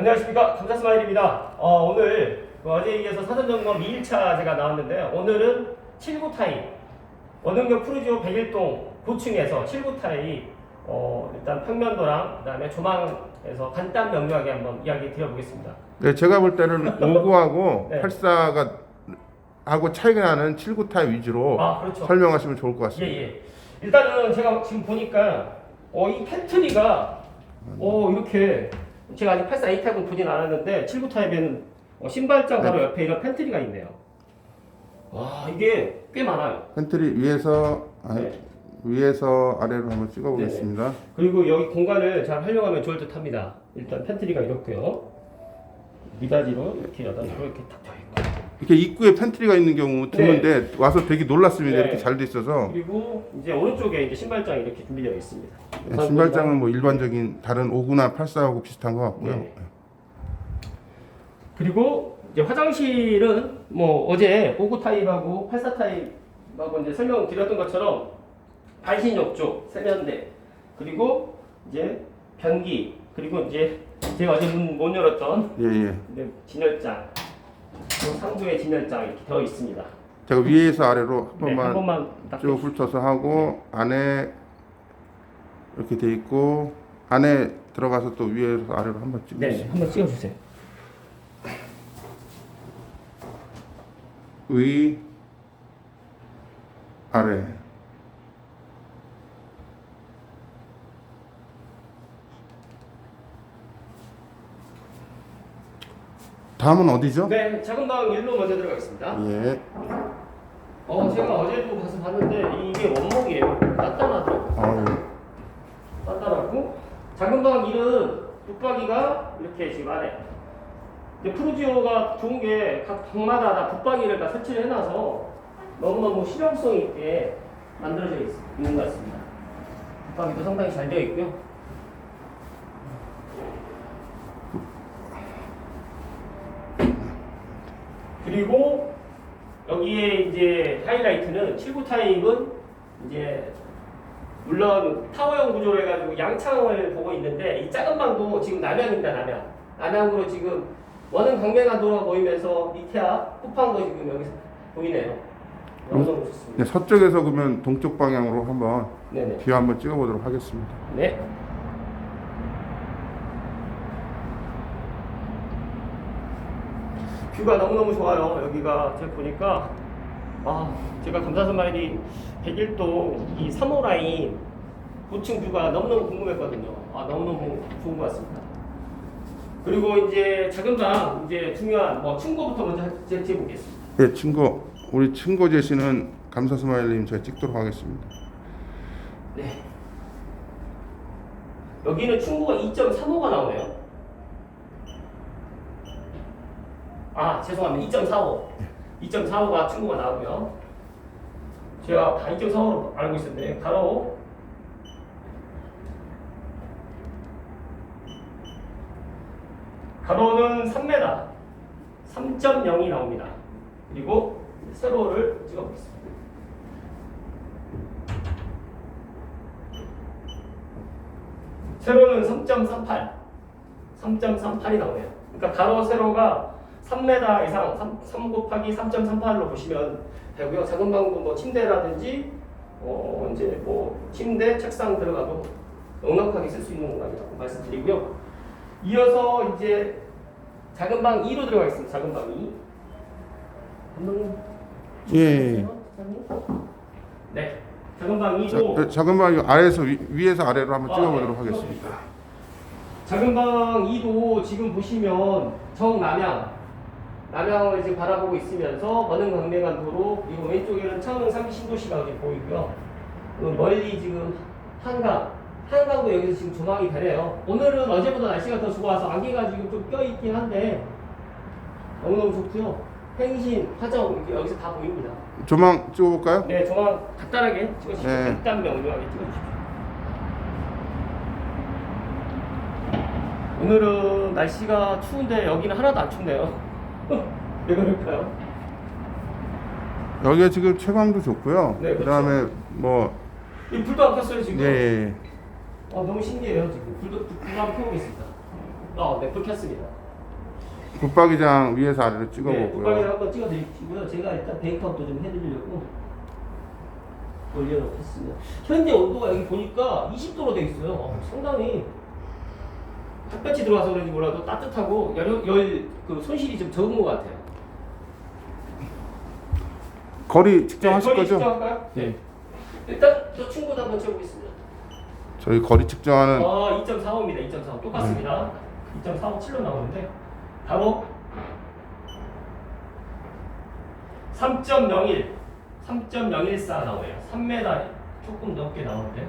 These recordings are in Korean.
안녕하십니까 감사스마일입니다. 어, 오늘 그 어제에 이어서 사전점검 2일차 제가 나왔는데 오늘은 7구 타입 원흥역 푸르지오 101동 고층에서 7구 타입 어, 일단 평면도랑 그 다음에 조망에서 간단 명료하게 한번 이야기 드려보겠습니다. 네, 제가 볼 때는 59하고 네. 84가 하고 차이가 나는 79 타입 위주로 아 그렇죠. 설명하시면 좋을 것 같습니다. 예 예. 일단은 제가 지금 보니까 어, 이 팬트리가 어, 이렇게 제가 아직 84 A 타입은 보진 않았는데 79 타입에는 어, 신발장 바로 옆에 이런 팬트리가 있네요. 와 이게 꽤 많아요. 팬트리 위에서 아, 네. 위에서 아래로 한번 찍어 보겠습니다. 그리고 여기 공간을 잘 활용하면 좋을 듯합니다. 일단 팬트리가 이렇고요. 미닫이로 이렇게 여단으로 이렇게 탁 있고. 이렇게 입구에 팬트리가 있는 경우 드문데 와서 되게 놀랐습니다. 네. 이렇게 잘 돼 있어서 그리고 이제 오른쪽에 이제 신발장이 이렇게 준비되어 있습니다. 네, 신발장은 뭐 일반적인 다른 59나 84하고 비슷한 것 같고요. 네. 그리고 이제 화장실은 뭐 어제 59 타입하고 84 타입하고 이제 설명드렸던 것처럼 반신 욕 조, 세면대, 그리고 이제 변기, 그리고 이제 제가 어제 문 못 열었던 예, 예. 이제 진열장, 또 상부에 진열장 이렇게 되어 있습니다. 제가 위에서 아래로 한 네, 한 번만 번만 딱쭉 훑어서 하고 안에 이렇게 돼 있고 안에 들어가서 또 위에서 아래로 한번 찍어 네, 한번 찍어 주세요. 위 아래 다음은 어디죠? 네, 작은 방 1로 먼저 들어가겠습니다. 예. 어, 제가 어제도 가서 봤는데 이게 원목이에요. 단단하더라고요. 어우, 단단하고 작은 방 1은 붙박이가 이렇게 지금 안에 이제 프루지오가 좋은 게 각 방마다 다 붙박이를 다 설치를 해놔서 너무너무 실용성 있게 만들어져 있, 있는 것 같습니다. 붙박이도 상당히 잘 되어 있고요. 그리고 여기에 이제 하이라이트는 79 타입은 이제 물론 타워형 구조로 해가지고 양창을 보고 있는데 이 작은 방도 지금 남향입니다 남향. 남향으로 지금 원은 강변하도가 보이면서 밑에 앞 후방도 지금 여기서 보이네요. 좋습니다. 네, 서쪽에서 그러면 동쪽 방향으로 한번 네네. 뷰 한번 찍어보도록 하겠습니다. 네 뷰가 너무너무 좋아요 여기가 제가 보니까 아 제가 감사선 마일이 101동 이 3호 라인 고층 뷰가 너무너무 궁금했거든요 아 너무너무 좋은 것 같습니다 그리고 이제 작은 방 이제 중요한 뭐 층고부터 먼저 해- 해보겠습니다 네, 친구 우리 친구 제시는 감사 스마일님 제가 찍도록 하겠습니다. 네. 여기는 충고가 2.35가 나오네요. 아, 죄송합니다. 2.45. 2.45가 충고가 나오고요. 제가 다 2.45로 알고 있었는데, 바로 가로는 3m, 3.0이 나옵니다. 그리고 세로를 찍어보겠습니다. 세로는 3.38, 3.38이 나오네요. 그러니까 가로 세로가 3m 이상, 3, 3 곱하기 3.38로 보시면 되고요. 작은 방도 뭐 침대라든지 어 이제 뭐 침대, 책상 들어가도 넉넉하게 쓸 수 있는 공간이라고 말씀드리고요. 이어서 이제 작은 방 2로 들어가겠습니다. 작은 방 2. 한번 예. 네. 작은 방 자, 2도 네, 작은 방 아래에서 위, 위에서 아래로 한번 아, 찍어보도록 네. 하겠습니다. 작은 방 2도 지금 보시면 정남향 남향을 지금 바라보고 있으면서 원흥 강맹한 도로 그리고 왼쪽에는 창릉 상기 신도시가 여기 보이고요. 그 멀리 지금 한강 한강도 여기서 지금 조망이 되네요. 오늘은 어제보다 날씨가 더 좋아서 안개가 지금 좀 껴있긴 한데 너무너무 좋고요. 행신, 화정 여기서 다 보입니다. 조망 찍어볼까요? 네, 조망 간단하게 찍어주십시오. 네. 간단 명료하게 찍어주십시오. 오늘은 날씨가 추운데 여기는 하나도 안 춥네요. 왜 그럴까요? 여기가 지금 채광도 좋고요. 네, 그렇죠. 그다음에 뭐 이 불도 안 켰어요 지금. 예, 예. 아 너무 신기해요 지금. 불도 불- 안 켜고 있습니다. 어, 네, 불 켰습니다. 붙박이장 위에서 아래로 네, 찍어보고요. 붙박이를 한번 찍어드리고요. 제가 일단 베이크업도 좀 해드리려고 올려놓겠습니다. 현재 온도가 여기 보니까 20도로 돼 있어요. 어, 상당히 햇볕이 들어와서 그런지 몰라도 따뜻하고 열, 열, 그 손실이 좀 적은 것 같아요. 거리 측정하실 네, 거리 거죠? 측정할까요? 네. 일단 저 충분 한번 채우겠습니다. 저희 거리 측정하는 아, 2.45입니다. 2.45 똑같습니다. 2.457로 나오는데 바로 3.01, 3.014 나오네요. 3m 조금 넘게 나오는데.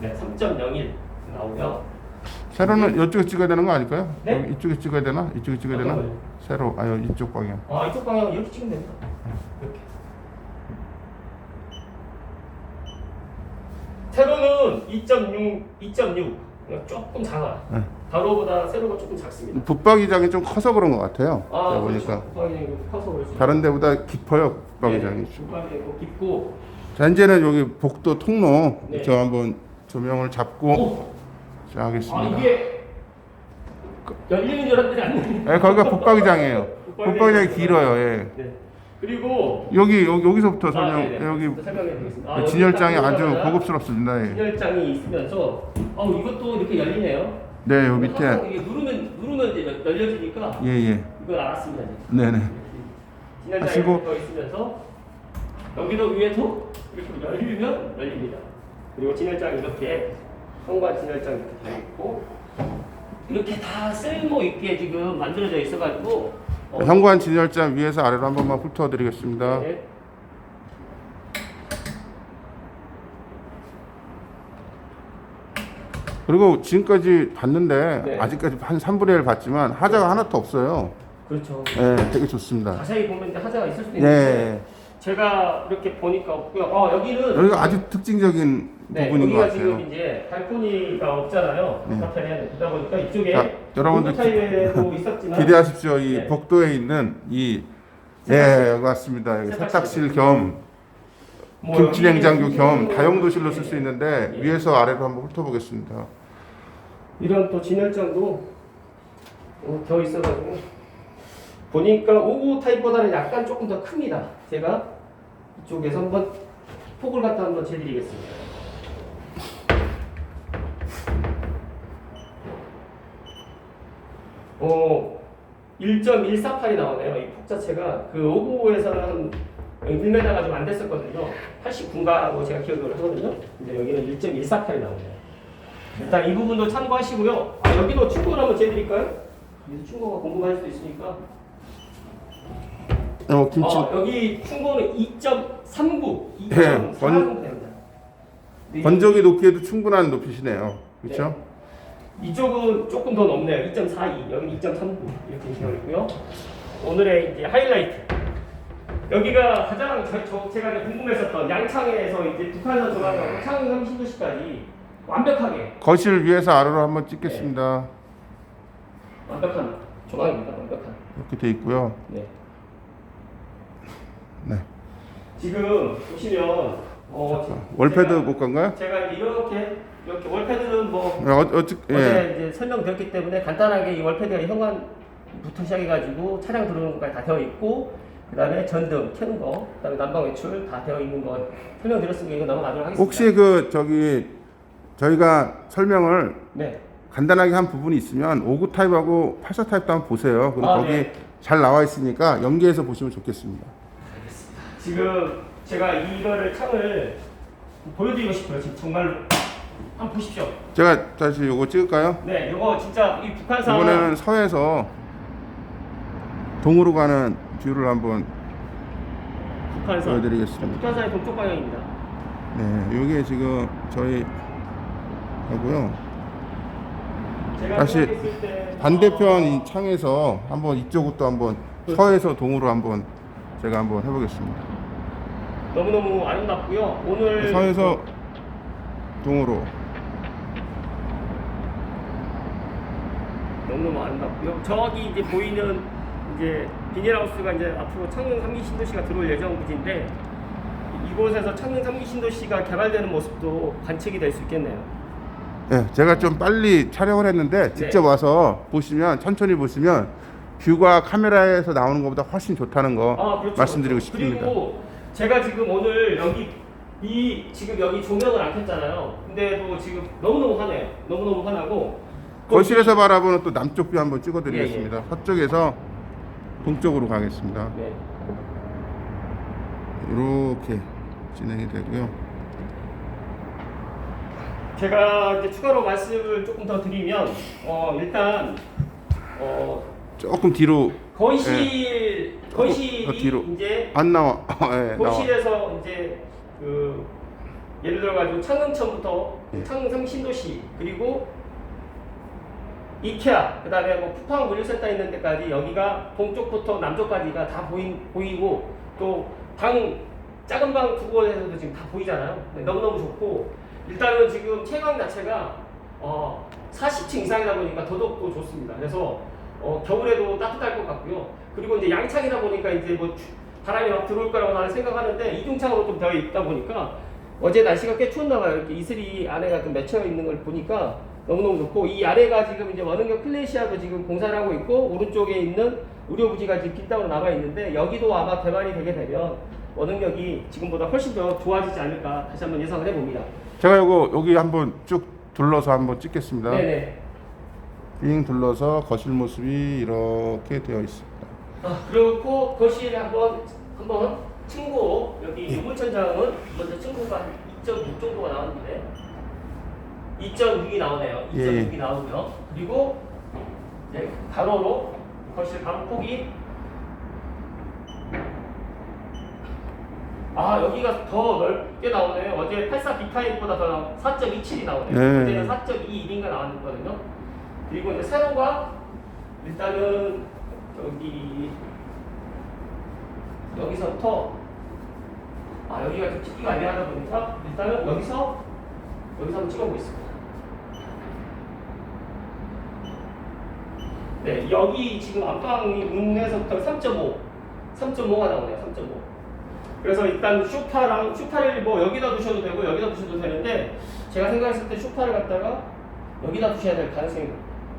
네, 3.01 나오고요. 세로는 이쪽에 찍어야 되는 거 아닐까요? 네? 여기 이쪽에 찍어야 되나? 이쪽에 찍어야 되나? 어떤 거요? 세로 아유 이쪽 방향. 아, 이쪽 방향은 이렇게 찍으면 됩니다. 이렇게. 세로는 2.6, 2.6. 조금 작아. 네. 가로보다 세로가 조금 작습니다. 붙박이장이 좀 커서 그런 것 같아요. 아, 제가 그렇죠. 보니까 붙박이장이 커서 그럴 수 있어요. 다른 데보다 깊어요. 붙박이장이. 네, 붙박이장이 깊고. 자 이제는 여기 복도 통로 네. 저 한번 조명을 잡고 오! 자 아, 하겠습니다. 이게 열리는 줄 알았더니 안 열리네. 예, 거기가 붙박이장이에요. 붙박이장이. 길어요. 예. 네. 그리고 여기 여기 여기서부터 아, 설명 네네. 여기 설명해 드리겠습니다. 아, 진열장이 여기 딱 아주 들어가자. 고급스럽습니다. 예. 진열장이 있으면서 어 이것도 이렇게 열리네요. 네, 요 항상 밑에 이게 누르면 누르면 이제 열- 열려지니까 예 예. 이걸 알았습니다. 이제. 네 네. 진열장이 하시고. 더 있으면서 여기도 위에도 이렇게 열리면 열립니다. 그리고 진열장 이렇게 현관 진열장 이렇게 다 있고 이렇게 다 쓸모 있게 지금 만들어져 있어가지고 어, 현관 진열장 위에서 아래로 한 번만 훑어드리겠습니다. 네. 그리고 지금까지 봤는데 네. 아직까지 한 3분의 1 봤지만 하자가 하나도 없어요. 그렇죠. 예, 되게 좋습니다. 자세히 보면 이제 하자가 있을 수도 있는데 네. 제가 이렇게 보니까 없고요. 어 여기는 여기가 아주 특징적인 네, 부분인 것 여기가 같아요. 지금 이제 발코니가 없잖아요. 네. 바깥에 그러다 보니까 이쪽에 자, 여러분들 기- 있었지만 기대하십시오. 이 네. 복도에 있는 이 세탁실. 예, 여기 왔습니다. 여기 세탁실. 세탁실 겸 뭐 김치 냉장고 여기 겸 다용도실로 쓸수 있는데 예. 위에서 아래로 한번 훑어보겠습니다. 이런 또 진열장도 어, 더 있어가지고 보니까 59 타입보다는 약간 조금 더 큽니다. 제가 이쪽에서 한번 폭을 갖다 한번 재드리겠습니다. 어, 1.148이 나오네요. 이 폭 자체가 그 59에서는 1m가 좀 안 됐었거든요. 89인가고 제가 기억을 하거든요. 근데 여기는 1.148이 나오네요. 일단 이 부분도 참고하시고요. 아, 여기도 충고를 한번 재드릴까요? 여기서 충고가 궁금할 수도 있으니까. 어, 김치 어, 여기 충고는 2.39, 네, 2.4 번- 정도 됩니다. 건조기 놓기에도 충분한 높이시네요. 그렇죠? 이- 이쪽은 조금 더 높네요. 2.42, 여기 2.39 이렇게 되어 있고요. 오늘의 이제 하이라이트. 여기가 가장 저, 저- 제가 이제 궁금했었던 양창에서 이제 북한산 조망하고 창릉 30도시까지 완벽하게 거실 위에서 아래로 한번 찍겠습니다. 완벽한 조망입니다. 완벽한. 이렇게 돼 있고요. 네. 네. 지금 보시면 어, 지- 월패드 제가, 못 간가요? 제가 이제 이렇게 이렇게 월패드는 뭐 어, 어, 어찌, 예. 어제 이제 설명드렸기 때문에 간단하게 이 월패드가 현관부터 시작해가지고 차량 들어오는 것까지 다 되어 있고 그 다음에 전등 켜는 거, 그 다음에 난방 외출 다 되어 있는 거 설명드렸으니까 이거 넘어가도록 하겠습니다. 혹시 그 저기 저희가 설명을 네. 간단하게 한 부분이 있으면 59 타입하고 84 타입도 한번 보세요. 그리고 아, 거기 네. 잘 나와 있으니까 연계해서 보시면 좋겠습니다. 지금 제가 이거를 창을 보여드리고 싶어요. 지금 정말로 한번 보십시오. 제가 다시 요거 찍을까요? 네, 이거 진짜 이 북한산 이번에는 서에서 동으로 가는 뷰를 한번 북한산 보여드리겠습니다. 북한산의 동쪽 방향입니다. 네, 이게 지금 저희 하고요. 제가 다시 생각했을 때 반대편 어, 이 창에서 한번 이쪽으로 또 한번 서에서 동으로 한번 제가 한번 해보겠습니다. 너무너무 아름답고요. 오늘 서에서 동으로 너무너무 아름답고요. 저기 이제 보이는 이제 비닐하우스가 이제 앞으로 창릉 3기 신도시가 들어올 예정 부지인데 이곳에서 창릉 3기 신도시가 개발되는 모습도 관측이 될 수 있겠네요. 예, 제가 좀 빨리 촬영을 했는데 직접 네. 와서 보시면 천천히 보시면 뷰가 카메라에서 나오는 것보다 훨씬 좋다는 거 아, 그렇죠. 말씀드리고 그렇죠. 싶습니다. 그리고 제가 지금 오늘 여기 이 지금 여기 조명을 안 켰잖아요. 근데도 지금 너무너무 화내요. 너무너무 화나고 거실에서 바라보는 또 남쪽 뷰 한번 예, 찍어드리겠습니다. 서쪽에서 동쪽으로 가겠습니다. 네. 이렇게 진행이 되고요. 제가 이제 추가로 말씀을 조금 더 드리면 어 일단 어 조금 뒤로 거실 더 거실이 뒤로. 이제 안 나와. 예, 나와. 거실에서 이제 그 예를 들어 가지고 창릉천부터 예. 창릉 신도시 그리고 이케아 그다음에 뭐 쿠팡 물류센터 있는 데까지 여기가 동쪽부터 남쪽까지가 다 보인 보이고 또 방 작은 방 두 곳에서도 지금 다 보이잖아요. 네, 너무너무 좋고 일단은 지금 채광 자체가 어 40층 이상이다 보니까 더더욱 또 좋습니다. 그래서 어 겨울에도 따뜻할 것 같고요. 그리고 이제 양창이다 보니까 이제 뭐 추- 바람이 막 들어올 거라고 나는 생각하는데 이중창으로 좀 되어 있다 보니까 어제 날씨가 꽤 추웠나 봐요. 이렇게 이슬이 안에가 좀 맺혀 있는 걸 보니까 너무너무 좋고 이 아래가 지금 이제 원흥역 클래시아도 지금 공사를 하고 있고 오른쪽에 있는 의료부지가 지금 빈 땅으로 남아 있는데 여기도 아마 개발이 되게 되면 원흥역이 지금보다 훨씬 더 좋아지지 않을까 다시 한번 예상을 해봅니다. 제가 요거 여기 한번 쭉 둘러서 한번 찍겠습니다. 네네. 빙 둘러서 거실 모습이 이렇게 되어 있습니다. 아, 그리고 거실에 한번 한번 층고 여기 유물천장은 먼저 층고가 한2.6 정도가 나왔는데 2.6이 나오네요. 2.6이 예. 나오고요. 그리고 이제 가로로 거실 가로 폭이 아 여기가 더 넓게 나오네요. 어제 84 비타입보다 더 4.27이 나오네요. 네. 어제는 4.21인가 나왔거든요. 그리고 이제 세로가 일단은 여기 여기서부터 아 여기가 좀 찍기가 애매하다 보니까 일단은 여기서 여기서 한번 찍어보겠습니다. 네 여기 지금 안방이 문에서부터 3.5 3.5가 나오네요 3.5 그래서 일단 쇼파랑 쇼파를 뭐 여기다 두셔도 되고 여기다 두셔도 되는데 제가 생각했을 때 쇼파를 갖다가 여기다 두셔야 될 가능성이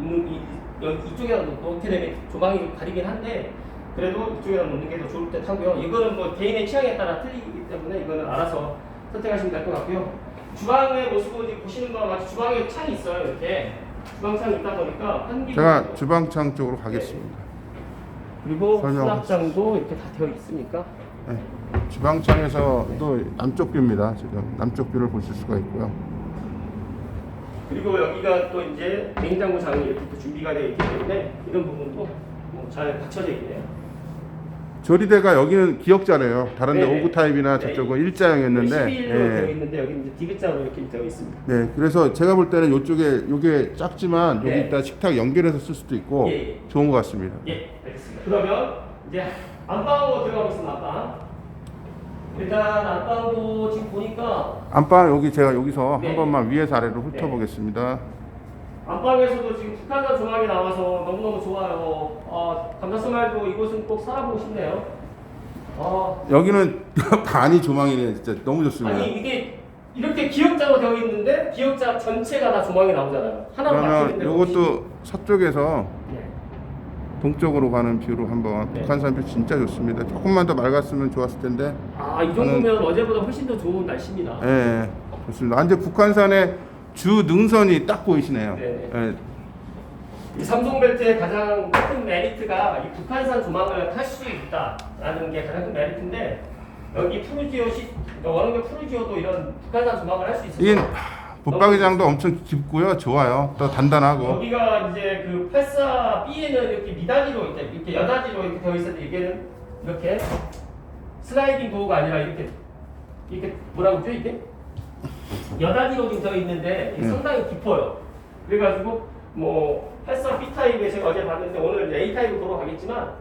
있는 이, 여기 이쪽에다 놓게 되면 조망이 가리긴 한데 그래도 이쪽에다 놓는 게 더 좋을 듯 하고요. 이거는 뭐 개인의 취향에 따라 틀리기 때문에 이거는 알아서 선택하시면 될 것 같고요. 주방의 모습을 보시는 거와 같이 주방에 창이 있어요. 이렇게 주방 창이 있다 보니까 환기 제가 주방창 쪽으로 가겠습니다. 그리고 설명을 수납장도 이렇게 다 되어 있으니까 네. 주방창에서도 남쪽 뷰입니다. 지금 남쪽 뷰를 보실 수가 있고요. 그리고 여기가 또 이제 냉장고 장이 이렇게 또 준비가 되어 있기 때문에 이런 부분도 뭐잘 갖춰져 있네요. 조리대가 여기는 기역자래요. 다른데 네. 오구 타입이나 네. 저쪽은 일자형이었는데. 11로 되어 예. 있는데 여기 이제 디귿자로 이렇게 되어 있습니다. 네, 그래서 제가 볼 때는 이쪽에 요게 작지만 네. 여기다 식탁 연결해서 쓸 수도 있고 예, 예. 좋은 것 같습니다. 예, 알겠습니다. 그러면 이제 안방으로 들어가 보겠습니다. 안방. 일단 안방도 지금 보니까 안방 여기 제가 여기서 네. 한 번만 위에서 아래로 훑어보겠습니다. 안방에서도 지금 북한산 조망이 나와서 너무너무 좋아요. 아, 감자스말도 이곳은 꼭 살아보고 싶네요. 아, 여기는 반이 조망이네, 진짜 너무 좋습니다. 아니 이게 이렇게 기역자로 되어 있는데 기역자 전체가 다 조망이 나오잖아요. 하나로 그러면 막히는데 이것도 서쪽에서 네. 동쪽으로 가는 뷰로 한번 네. 북한산 뷰 진짜 좋습니다. 조금만 더 맑았으면 좋았을 텐데. 아, 이 정도면 어제보다 훨씬 더 좋은 날씨입니다. 예, 예, 좋습니다. 완전 북한산의 주 능선이 딱 보이시네요. 네. 예, 이 삼성벨트의 가장 큰 메리트가 이 북한산 조망을 탈 수 있다라는 게 가장 큰 메리트인데 여기 푸르지오 시 원흥역 푸르지오도 이런 북한산 조망을 할수이 있어서 붙박이장도 엄청 깊고요, 좋아요. 또 단단하고. 여기가 이제 그 84B에는 이렇게 미닫이로 이렇게, 이렇게 여닫이로 이렇게 되어 있었는데 이게는 이렇게 슬라이딩 도어가 아니라 이렇게 이렇게 뭐라고 그러죠 이게 여닫이로 지금 되어 있는데 이게 음. 상당히 깊어요. 그래가지고 뭐 84B 타입에 제가 어제 봤는데 오늘 이제 A 타입으로 돌아가겠지만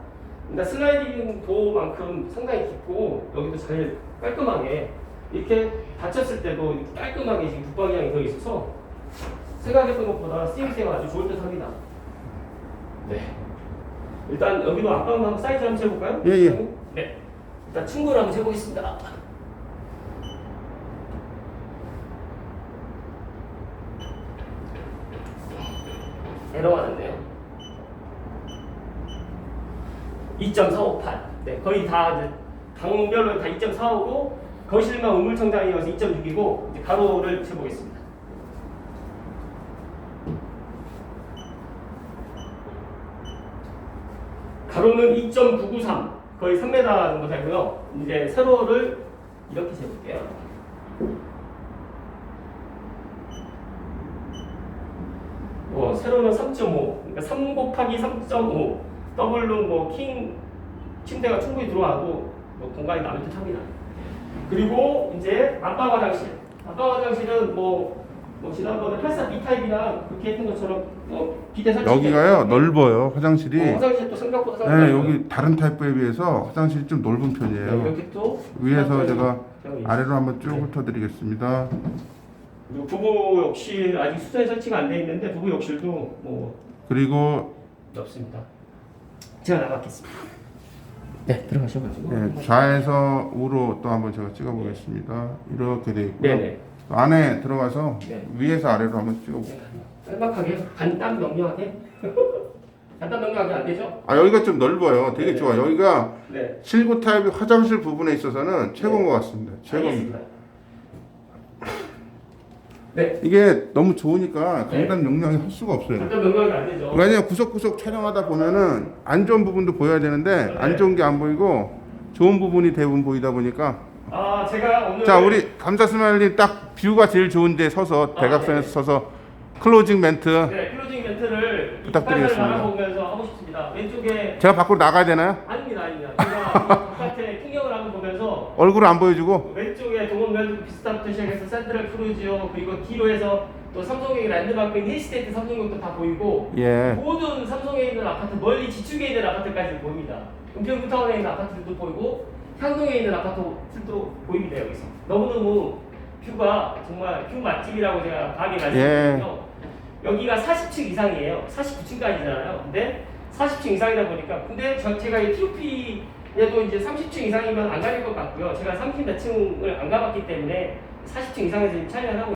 근데 슬라이딩 도어만큼 상당히 깊고 여기도 잘 깔끔하게 이렇게 닫혔을 때도 이렇게 깔끔하게 지금 붙박이장이 되어 있어서 생각했던 것보다 쓰임새가 아주 좋을 듯 합니다. 네. 일단 여기도 안방 한번 사이즈 한번 재볼까요? 예, 예. 네. 일단 친구를 한번 재보겠습니다. 들어가는데요. 2.458. 네, 거의 다 방별로 다 2.45고 거실만 우물청장이어서 2.6이고 이제 가로를 쳐보겠습니다. 가로는 2.993 거의 3m 정도 되고요. 이제 세로를 이렇게 재볼게요. 어, 세로는 3.5, 그러니까 3 곱하기 3.5, 더블로 뭐킹 침대가 충분히 들어와도 뭐 공간이 남을 듯합니다. 그리고 이제 안방 화장실, 안방 화장실은 뭐, 뭐 지난번에 84 B 타입이나 그렇게 했던 것처럼 또 비대 설치 여기가요 넓어요 화장실이. 어, 화장실 또 생각보다 네 상당히 여기 다른 타입에 비해서 화장실이 좀 넓은 편이에요. 이렇게 또 위에서 제가 아래로 한번 쭉 네. 훑어드리겠습니다. 그리고 부부 욕실 아직 수전에 설치가 안 돼 있는데 부부 욕실도 뭐 그리고 없습니다. 제가 나가겠습니다. 네 들어가셔가지고. 네, 좌에서 우로 또 한번 제가 찍어보겠습니다. 이렇게 돼 있고요. 네네. 안에 들어가서 네. 위에서 아래로 한번 찍어볼게요. 짤막하게 간단 명료하게. 간단 명료하게 안 되죠? 아 여기가 좀 넓어요. 되게 네. 좋아. 여기가 네. 실구 타입 화장실 부분에 있어서는 최고인 것 같습니다. 최고입니다. 알겠습니다. 네. 이게 너무 좋으니까 네. 강단 용량이 할 수가 없어요. 간단 명료하게 안 되죠. 왜냐면 구석구석 촬영하다 보면은 안 좋은 부분도 보여야 되는데 네. 안 좋은 게 안 보이고 좋은 부분이 대부분 보이다 보니까 아 제가 오늘 자 우리 감자 스마일리 딱 뷰가 제일 좋은데 서서 아, 대각선에서 네. 서서 클로징 멘트 네 클로징 멘트를 부탁드리겠습니다. 바라보면서 하고 싶습니다. 왼쪽에 제가 밖으로 나가야 되나요? 아닙니다, 아닙니다. 제가 이 바깥에 풍경을 한번 보면서 얼굴을 안 보여주고 왼 동원면도 비스타부터 시작해서 센트럴 크루지오 그리고 뒤로 해서 또 삼성의 랜드마크인 힐스테이트 삼성역도 다 보이고 예 모든 삼성에 있는 아파트 멀리 지축에 있는 아파트까지 보입니다. 은평구타운에 있는 아파트들도 보이고 향동에 있는 아파트들도 보입니다 여기서 너무너무 뷰가 정말 뷰 맛집이라고 제가 감히 말씀드리거든요. 여기가 40층 이상이에요. 49층까지잖아요. 근데 40층 이상이다 보니까 근데 저 제가 이 TOP 에도 이제 30층 이상이면 안 가릴 것 같고요. 제가 30몇 층을 안 가봤기 때문에 40층 이상에서 지금 촬영을 하고